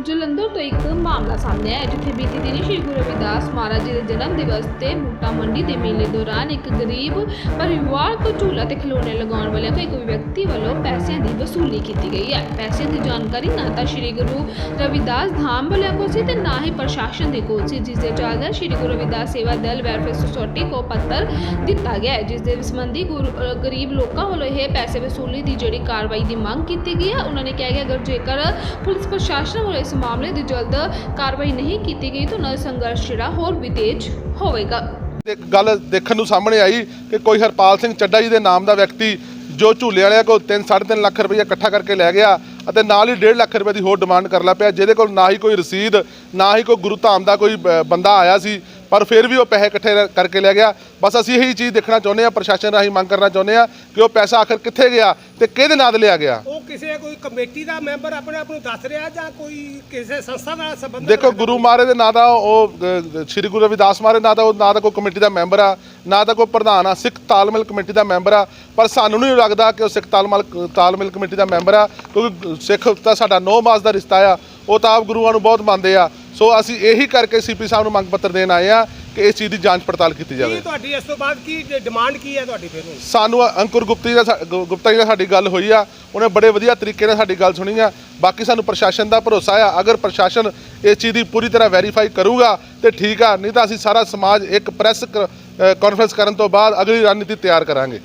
ਜਲੰਧਰ ਤੋਂ ਇੱਕ ਮਾਮਲਾ ਸਾਹਮਣੇ ਆਇਆ ਜਿੱਥੇ ਬੀਤੀ ਦਿਨੀ ਸ਼੍ਰੀ ਗੁਰੂ ਰਵਿਦਾਸ ਮਹਾਰਾਜ ਜੀ ਦੇ ਜਨਮ ਦਿਵਸ ਤੇ ਮੂਟਾ ਮੰਡੀ ਦੇ ਮੇਲੇ ਦੌਰਾਨ ਇੱਕ ਗਰੀਬ ਪਰਿਵਾਰ ਤੋਂ ਝੂਲਾ ਤੇ ਖਿਡੌਣੇ ਲਗਾਉਣ ਵਾਲਿਆਂ ਤੋਂ ਇੱਕ ਵਿਅਕਤੀ ਵੱਲੋਂ ਪੈਸਿਆਂ ਦੀ ਵਸੂਲੀ ਕੀਤੀ ਗਈ ਹੈ। ਪੈਸਿਆਂ ਦੀ ਜਾਣਕਾਰੀ ਨਾ ਤਾਂ ਸ਼੍ਰੀ ਗੁਰੂ ਰਵਿਦਾਸ ਧਾਮ ਵਾਲਿਆਂ ਕੋਲ ਸੀ ਤੇ ਨਾ ਹੀ ਪ੍ਰਸ਼ਾਸਨ ਦੇ ਕੋਲ ਸੀ, ਜਿਸ ਦੇ ਚੱਲਦੇ ਸ਼੍ਰੀ ਗੁਰੂ ਰਵਿਦਾਸ ਸੇਵਾ ਦਲ ਵੈਲਫੇਅਰ ਸੁਸਾਇਟੀ ਕੋ ਪੱਤਰ ਦਿੱਤਾ ਗਿਆ ਹੈ, ਜਿਸ ਦੇ ਸੰਬੰਧੀ ਗੁਰੂ- ਗਰੀਬ ਲੋਕਾਂ ਵੱਲੋਂ ਇਹ ਪੈਸੇ ਵਸੂਲੀ ਦੀ ਜਿਹੜੀ ਕਾਰਵਾਈ ਦੀ ਮੰਗ ਕੀਤੀ ਗਈ ਹੈ, ਉਹਨਾਂ ਨੇ ਕਿਹਾ ਕਿ ਅਗਰ ਜੇਕਰ ਪੁਲਿਸ ਪ੍ਰਸ਼ਾਸਨ ਵੱਲੋਂ ਇਸ ਮਾਮਲੇ ਦੀ ਜਲਦ ਕਾਰਵਾਈ ਨਹੀਂ ਕੀਤੀ ਗਈ ਤਾਂ ਉਹਨਾਂ ਦਾ ਸੰਘਰਸ਼ ਜਿਹੜਾ ਹੋਰ ਵੀ ਤੇਜ਼ ਹੋਵੇਗਾ। ਇੱਕ ਗੱਲ ਦੇਖਣ ਨੂੰ ਸਾਹਮਣੇ ਆਈ ਕਿ ਕੋਈ ਹਰਪਾਲ ਸਿੰਘ ਚੱਡਾ ਜੀ ਦੇ ਨਾਮ ਦਾ ਵਿਅਕਤੀ ਜੋ ਝੂਲੇ ਵਾਲਿਆਂ ਕੋਲ 3 3.5 ਲੱਖ ਰੁਪਏ ਇਕੱਠਾ ਕਰਕੇ ਲੈ ਗਿਆ ਅਤੇ ਨਾਲ ਹੀ 1.5 ਲੱਖ ਰੁਪਏ ਦੀ ਹੋਰ ਡਿਮਾਂਡ ਕਰ ਲਾ ਪਿਆ, ਜਿਹਦੇ ਕੋਲ ਨਾ ਹੀ ਕੋਈ ਰਸੀਦ, ਨਾ ਹੀ ਕੋਈ ਗੁਰੂ ਧਾਮ ਦਾ ਕੋਈ ਬੰਦਾ ਆਇਆ ਸੀ, ਪਰ ਫਿਰ ਵੀ ਉਹ ਪੈਸੇ ਇਕੱਠੇ ਰ- ਕਰਕੇ ਲੈ ਗਿਆ। ਬਸ ਅਸੀਂ ਇਹੀ ਚੀਜ਼ ਦੇਖਣਾ ਚਾਹੁੰਦੇ ਆ ਪ੍ਰਸ਼ਾਸਨ ਰਾਹੀਂ ਮੰਗ ਕਰਨਾ ਚਾਹੁੰਦੇ ਆ ਕਿ ਉਹ ਪੈਸਾ ਆਖਰ ਕਿੱਥੇ ਗਿਆ ਤੇ ਕਿਹਦੇ ਨਾਂ ਤੇ ਲਿਆ ਗਿਆ? ਕਿਸੇ ਕੋਈ ਕਮੇਟੀ ਦਾ ਮੈਂਬਰ ਆਪਣੇ ਆਪ ਨੂੰ ਦੱਸ ਰਿਹਾ ਜਾਂ ਕੋਈ ਕਿਸੇ ਸੰਸਥਾ ਨਾਲ ਸੰਬੰਧ ਦੇਖੋ ਗੁਰੂ ਮਹਾਰਾਜ ਦੇ ਨਾਂ ਦਾ ਉਹ ਅ, ਸ੍ਰੀ ਗੁਰੂ ਰਵਿਦਾਸ ਮਹਾਰਾਜ ਨਾਂ ਦਾ ਉਹ ਨਾ ਤਾਂ ਕੋਈ ਕਮੇਟੀ ਦਾ ਮੈਂਬਰ ਆ ਨਾ ਤਾਂ ਕੋਈ ਪ੍ਰਧਾਨ ਆ ਸਿੱਖ ਤਾਲਮੇਲ ਕਮੇਟੀ ਦਾ ਮੈਂਬਰ ਆ ਪਰ ਸਾਨੂੰ ਨਹੀਂ ਲੱਗਦਾ ਕਿ ਉਹ ਸਿੱਖ ਤਾਲਮੇਲ ਤਾਲਮੇਲ ਕਮੇਟੀ ਦਾ ਮੈਂਬਰ ਆ ਕਿਉਂਕਿ ਸਿੱਖ ਤਾਂ ਸਾਡਾ ਨੌ ਮਾਸ ਦਾ ਰਿਸ਼ਤਾ ਆ ਉਹ ਤਾਂ ਆਪ ਗੁਰੂਆਂ ਨੂੰ ਬਹੁਤ ਮੰਨਦੇ ਆ। ਸੋ ਅਸੀਂ ਇਹੀ ਕਰਕੇ ਸੀਪੀ ਸਾਹਿਬ ਨੂੰ ਮੰਗ ਪੱਤਰ ਦੇਣ ਆਏ ਆ ਕਿ ਇਸ ਚੀਜ਼ ਦੀ ਜਾਂਚ ਪੜਤਾਲ ਕੀਤੀ ਕੀ ਜਾਵੇ ਤੁਹਾਡੀ ਇਸ ਤੋਂ ਬਾਅਦ ਕੀ ਡਿਮਾਂਡ ਕੀ ਹੈ ਤੁਹਾਡੀ ਫਿਰ ਹੁਣ? ਸਾਨੂੰ ਅੰਕੁਰ ਗੁਪਤੀ ਦਾ ਗੁਪਤਾ ਜੀ ਨਾਲ ਸਾਡੀ ਗੱਲ ਹੋਈ ਆ ਉਹਨੇ ਬੜੇ ਵਧੀਆ ਤਰੀਕੇ ਨਾਲ ਸਾਡੀ ਗੱਲ ਸੁਣੀ ਆ। ਬਾਕੀ ਸਾਨੂੰ ਪ੍ਰਸ਼ਾਸਨ ਦਾ ਭਰੋਸਾ ਆ ਅਗਰ ਪ੍ਰਸ਼ਾਸਨ ਇਸ ਚੀਜ਼ ਦੀ ਪੂਰੀ ਤਰ੍ਹਾਂ ਵੈਰੀਫਾਈ ਕਰੂਗਾ ਤੇ ਠੀਕ ਆ ਨਹੀਂ ਤਾਂ ਅਸੀਂ ਸਾਰਾ ਸਮਾਜ ਇੱਕ ਪ੍ਰੈਸ ਕਾਨਫਰੰਸ ਕਰਨ ਤੋਂ ਬਾਅਦ ਅਗਲੀ ਰਣਨੀਤੀ ਤਿਆਰ ਕਰਾਂਗੇ।